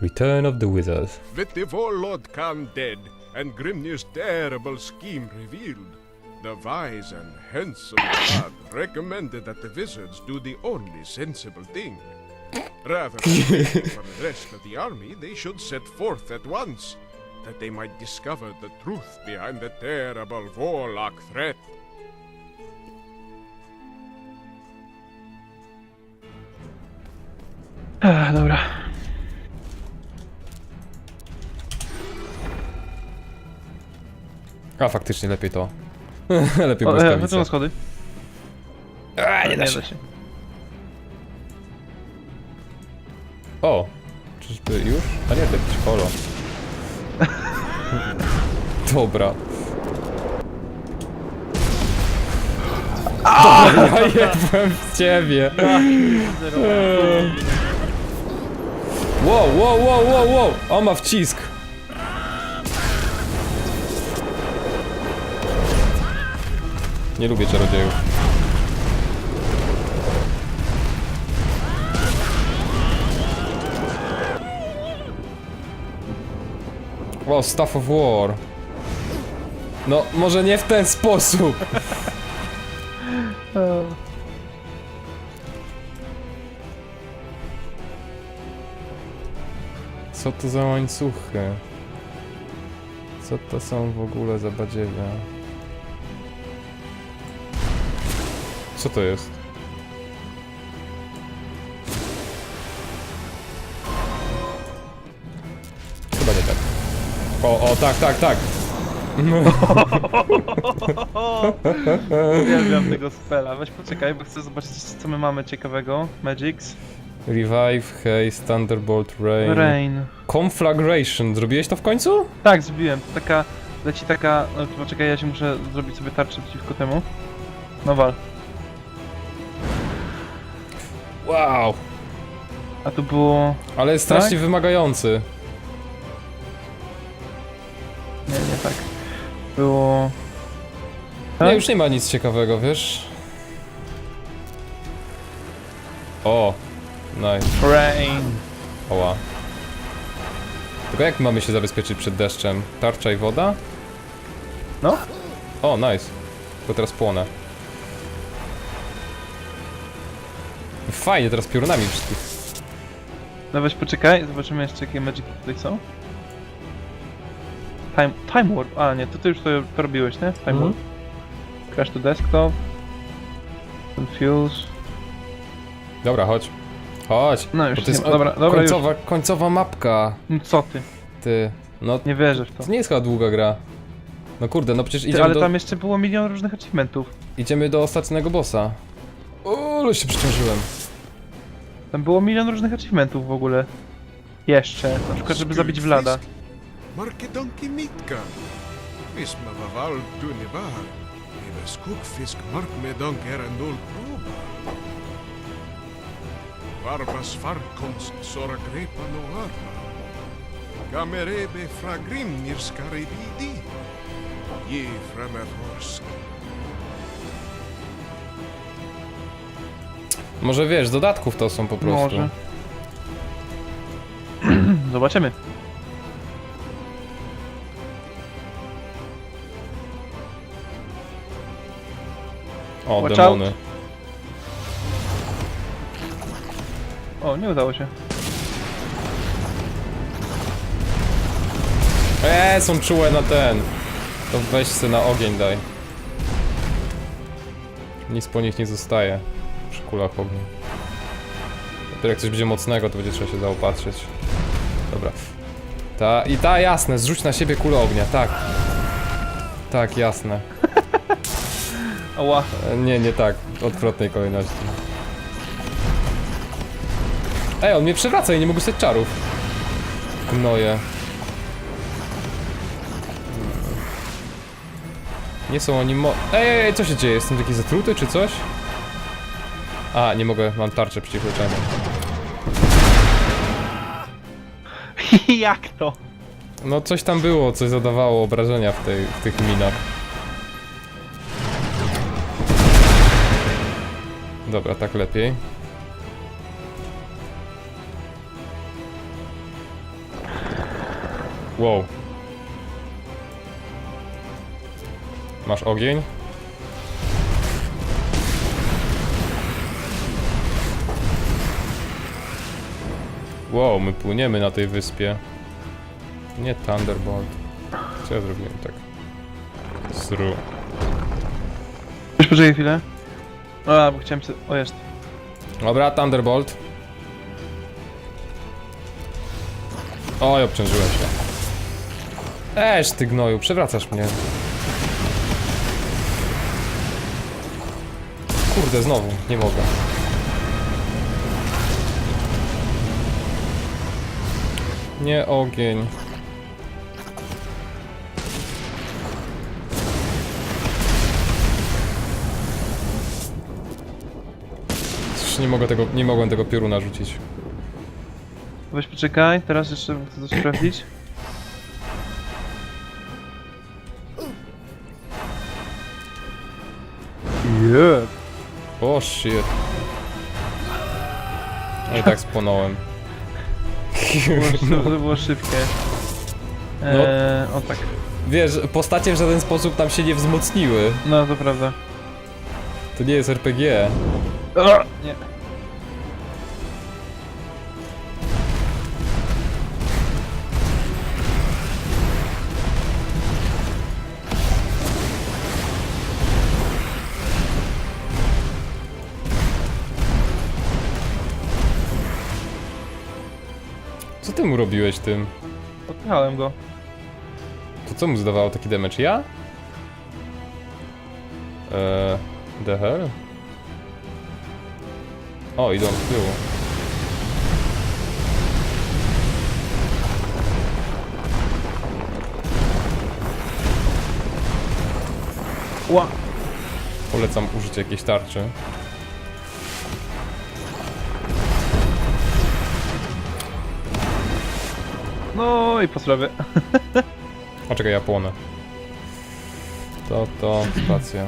Return of the Wizard. With the warlord Khan dead and Grimnir's terrible scheme revealed, the wise and handsome Khan recommended that the wizards do the only sensible thing. Rather than for the rest of the army, they should set forth at once, that they might discover the truth behind the terrible warlock threat. Ah, dobra. A, faktycznie lepiej to. lepiej O, e, chodzą na błyskawice. schody. A, nie da się. O! Czyżby już? A nie, to jakiś holo. Dobra. Dobra, ja jebłem w ciebie. Eee. Wow, wow, wow, wow, wow! On ma wcisk. Nie lubię czarodziejów. Wow, Staff of War. No, może nie w ten sposób. Co to za łańcuchy? Co to są w ogóle za badziewie? Co to jest? Chyba nie tak. O, o, tak, tak, tak. Uwielbiam tego spela. Weź poczekaj, bo chcę zobaczyć co my mamy ciekawego. Magics. Revive, Haste, Thunderbolt, Rain. Rain. Conflagration. Zrobiłeś to w końcu? Tak, zrobiłem. To taka, leci taka, no poczekaj, ja się muszę zrobić sobie tarczę przeciwko temu. No wal. Wow. A tu było... Ale jest strasznie Tak? wymagający. Nie, nie tak. Było... Nie, Tak? już nie ma nic ciekawego, wiesz? O, nice. Rain. Oła. Tylko jak mamy się zabezpieczyć przed deszczem? Tarcza i woda? No. O, nice. Tylko teraz płonę. Fajnie, teraz piorunami wszystkich. No weź poczekaj, zobaczymy jeszcze jakie magiki tutaj są. Time, time Warp, a nie, to ty już to, to robiłeś, nie? Time Mhm. Warp. Crash to desktop. Confuse. Dobra, chodź. Chodź. No już Bo to jest nie dobra, dobra, końcowa, końcowa mapka. No co ty? Ty. No, Nie wierzę w to. to nie jest chyba długa gra. No kurde, no przecież Ty, idziemy ale do, tam jeszcze było milion różnych achievementów. idziemy do ostatniego bossa. O, ale się przeciążyłem. Tam było milion różnych achievementów w ogóle. Jeszcze, na przykład żeby zabić Vlada. Markedonki Mitka. Visma Vaval Dunivar. Ive Skugfisk Markmedonk Erendul Proba. Varvas Farkonst Sora Grepa no Arma. Kamerebe Fragrimnir Skaribidi. Je Framerhorsk. Może wiesz, z dodatków to są po prostu. Może. Zobaczymy. O, Watch demony. O, nie udało się. Eee, są czułe na ten. To weź se na ogień daj. Nic po nich nie zostaje. Kulach ognia. Dopiero jak coś będzie mocnego, to będzie trzeba się zaopatrzyć. Dobra. Ta, I ta, jasne, zrzuć na siebie kulę ognia, tak. Tak, jasne. Ała. E, Nie, nie tak. W odwrotnej kolejności. Ej, on mnie przewraca i nie mogę stać czarów. Gnoje. Nie są oni mo... Ej, ej, ej, co się dzieje? Jestem taki zatruty czy coś? A, nie mogę, mam tarczę przeciwleczenia. Jak to? No coś tam było, coś zadawało obrażenia w, tej, w tych minach. Dobra, tak lepiej. Wow. Masz ogień? Wow, my płyniemy na tej wyspie. Nie Thunderbolt. Co ja zrobiłem tak? Sru. Już poczekaj chwilę. A, bo chciałem... se- O, jest. Dobra, Thunderbolt. Oj, obciążyłem się. Eż ty gnoju, przewracasz mnie. Kurde, znowu, nie mogę. Nie ogień. Już nie mogę tego, nie mogłem tego pioruna rzucić. Weź poczekaj, teraz jeszcze chcę to sprawdzić. Jeb. O shit. No i tak spłonąłem. To było szybkie. Eee, o tak. Wiesz, postacie w żaden sposób tam się nie wzmocniły. No, to prawda. To nie jest RPG. O, nie. Robiłeś tym? Odpychałem go. To co mu zdawało taki damage? Ja? Eee, the hell? O, idą z tyłu. Ła. Polecam użycie jakiejś tarczy. No i po sprawie. O, czekaj, ja płonę. To, to, spacja.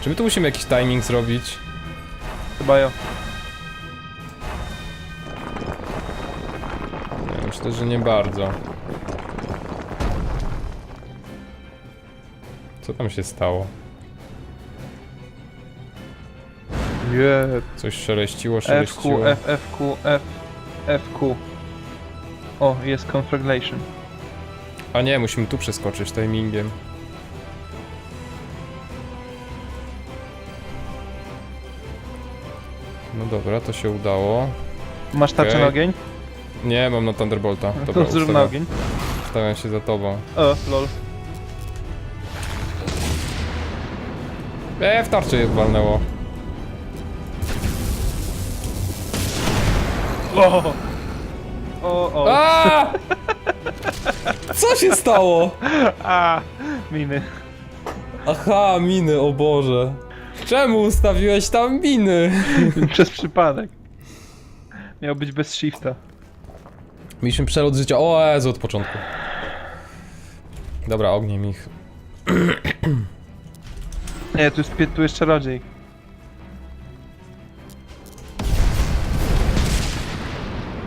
Czy my tu musimy jakiś timing zrobić? Chyba ja. Nie, myślę, że nie bardzo. Co tam się stało? Jeb. Coś szeleściło, szeleściło. F, FQ, F, FQ. O, jest conflagration. A nie, musimy tu przeskoczyć timingiem. No dobra, to się udało. Masz tarczę Okej. na ogień? Nie, mam na Thunderbolta. Dobra, to zrób na ustawiam, ogień. ustawiam się za tobą. O, lol. E, w tarczy je walnęło. O! O, o. A! Co się stało? A! Miny. Aha, miny, o Boże. Czemu ustawiłeś tam miny? Przez przypadek. Miał być bez shifta. Mieliśmy przelot życia. O Jezu, od początku. Dobra, ogniem ich. Nie, tu jest, pie- tu jest czarodziej.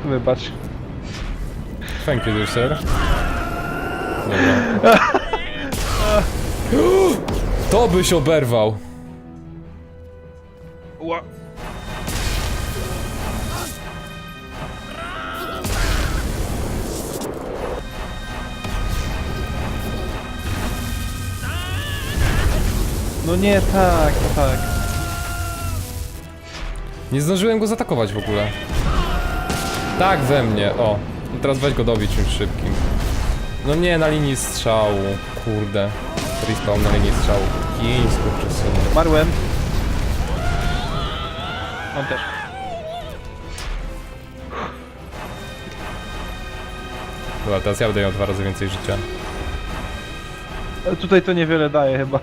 Wybacz. Thank you, dear sir. Dobra. To byś oberwał. Ła. No nie tak, no tak. Nie zdążyłem go zaatakować w ogóle. Tak, we mnie, o. No Teraz weź go dobić czymś szybkim. No nie, na linii strzału. Kurde. Respawn na linii strzału. Chińsku przesunę. Marłem. On też. Dobra, teraz ja będę miał dwa razy więcej życia. Ale tutaj to niewiele daje chyba.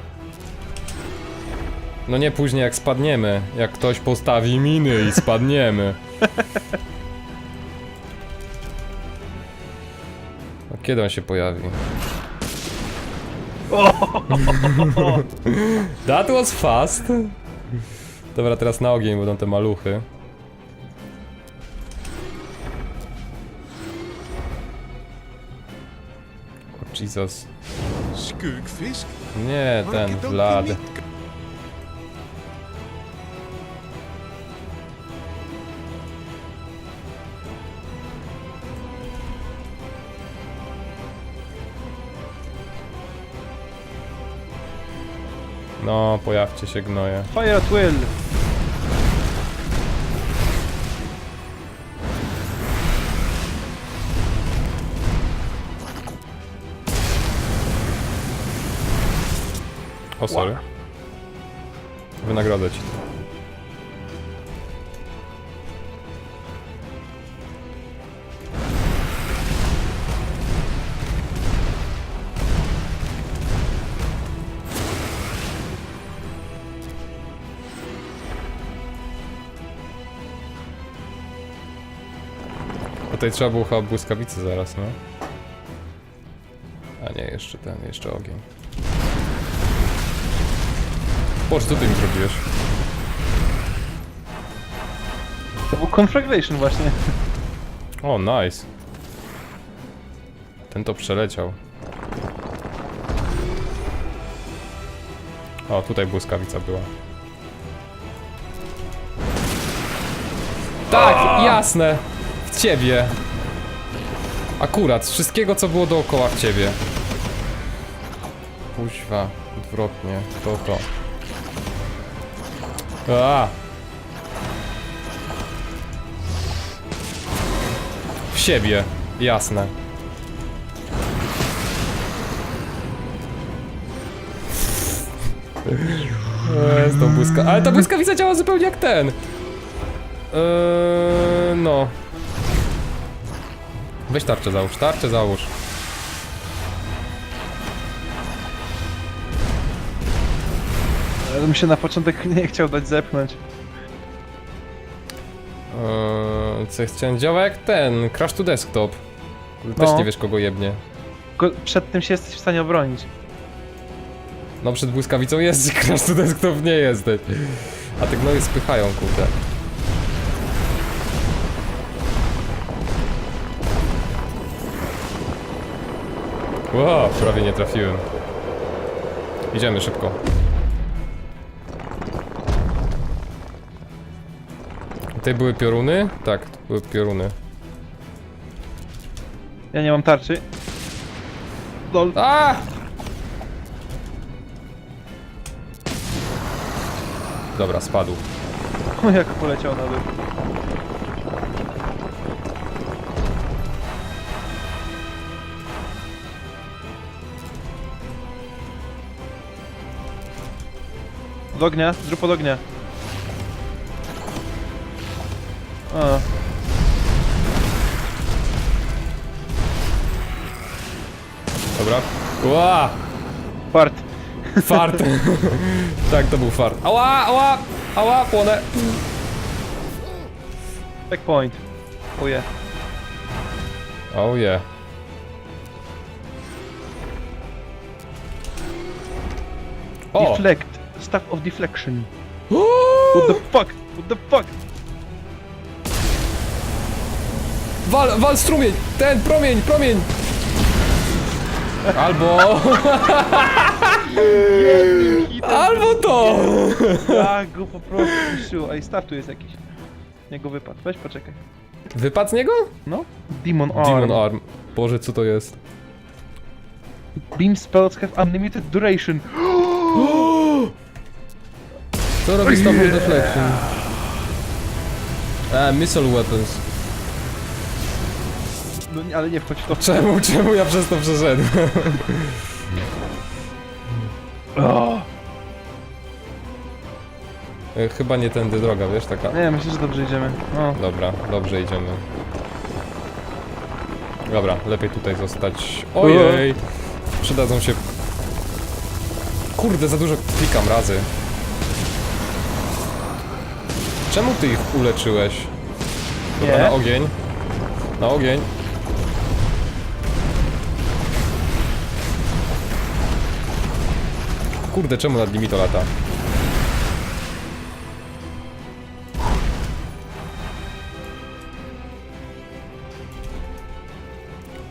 No nie później jak spadniemy. Jak ktoś postawi miny i spadniemy. A kiedy on się pojawi? That was fast. Dobra, teraz na ogień będą te maluchy. Jesus. Skugfisk? Nie, ten, Vlad. No, pojawcie się gnoje. Fire at will! O, sorry. Wynagrodzę ci to. Tutaj trzeba było chyba błyskawicy zaraz, no. A nie, jeszcze ten, jeszcze ogień. Boże, co ty mi zrobiłeś? To był conflagration właśnie. O, nice. Ten to przeleciał. O, tutaj błyskawica była. Tak, jasne! Ciebie! Akurat, z wszystkiego co było dookoła w ciebie. Kuźwa, odwrotnie, to to. A! W siebie, jasne. Eee, z tą błyska... Ale ta błyskawica działa zupełnie jak ten. Eee, no. Weź tarczę załóż, tarczę załóż. Ale bym się na początek nie chciał dać zepchnąć. Eee, co chciałem działa jak ten, Crash to Desktop. Też No. nie wiesz kogo jebnie. Tylko przed tym się jesteś w stanie obronić. No przed błyskawicą jest, Crash to Desktop nie jesteś. A te gnoje spychają, kurde. Wow, prawie nie trafiłem. Idziemy szybko. Tutaj były pioruny? Tak, to były pioruny. Ja nie mam tarczy. Lol. A! Dobra, spadł. O, jak poleciał na dół. Od ognia, zrób od ognia. A, Dobra. Ła! fart. Fart. tak, to był fart. Ała, ała, ała, płonę. Checkpoint. Uje. Oh yeah. O! Deflect. Staff of deflection. What the fuck? What the fuck? Wal, wal strumień! Ten, promień, promień! Albo... Albo to! Tak, go po prostu zniszczyło. Ej, staw tu jest jakiś. Niego wypadł. Weź poczekaj. Wypadł z niego? No? Demon Arm. Demon Arm. Boże, co to jest? Beam spells have unlimited duration. Co robi Stop of Deflection? A, missile weapons. No nie, ale nie wchodź w to. Czemu, czemu ja przez to przeszedłem? O! E, Chyba nie tędy droga, wiesz, taka... Nie, myślę, że dobrze idziemy. O. Dobra, dobrze idziemy. Dobra, lepiej tutaj zostać. Ojej! Przydadzą się... Kurde, za dużo klikam razy. Czemu ty ich uleczyłeś? Dobra, Nie. na ogień. Na ogień. Kurde, czemu nad nimi to lata?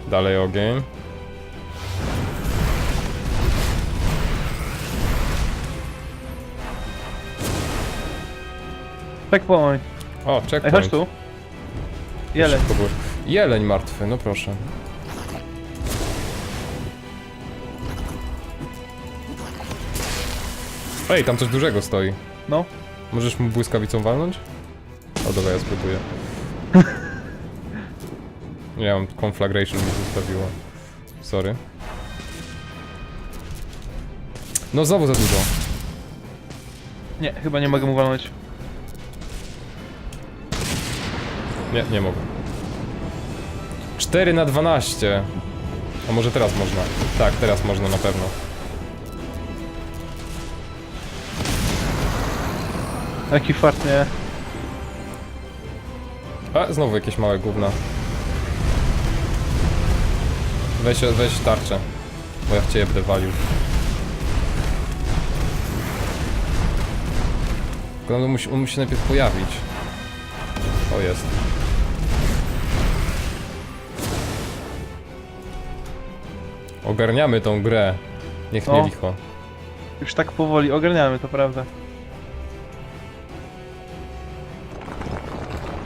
Dalej ogień. Checkpoint. O, Ej, checkpoint. chodź tu. Jeleń. Szybko było. Jeleń martwy, no proszę. Ej, tam coś dużego stoi. No. Możesz mu błyskawicą walnąć? O dobra, ja spróbuję. Nie mam conflagration mi zostawiło. Sorry. No znowu za dużo. Nie, chyba nie mogę mu walnąć. Nie, nie mogę. 4 na 12. A może teraz można? Tak, teraz można na pewno. Jaki fart, nie? A, znowu jakieś małe gówna. Weź, weź tarczę. Bo ja w ciebie będę walił. Tylko on musi, on musi najpierw pojawić. O, jest. Ogarniamy tą grę. Niech nie No. licho. Już tak powoli ogarniamy, to prawda.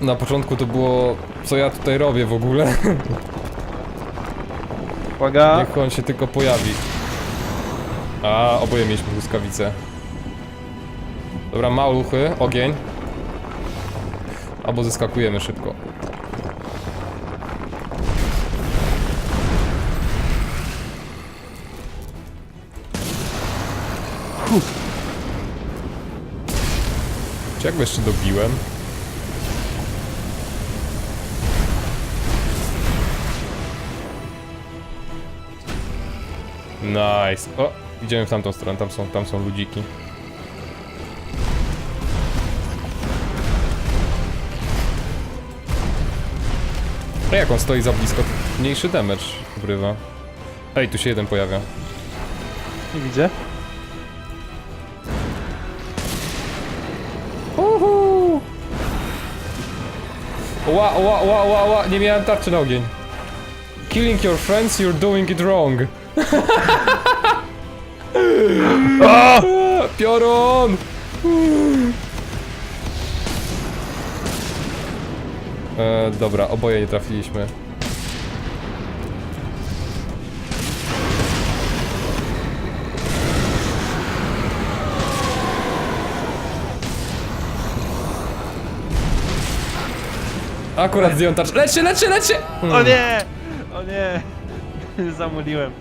Na początku to było, co ja tutaj robię w ogóle. Uwaga. Niech on się tylko pojawi. A, oboje mieliśmy błyskawice. Dobra, maluchy, ogień. Albo zeskakujemy szybko. Czy jakby jeszcze dobiłem? Nice. O, idziemy w tamtą stronę, tam są, tam są ludziki. A jak on stoi za blisko, mniejszy damage wrywa. Ej, tu się jeden pojawia. Nie widzę. Ła, ła, ła, ła, ła, nie miałem tarczy na ogień. Killing your friends, you're doing it wrong. A! Piorun! E, dobra, oboje nie trafiliśmy. Akurat zdjąłem tarczę. Lecie, lecie, lecie! O nie! O nie! Zamuliłem.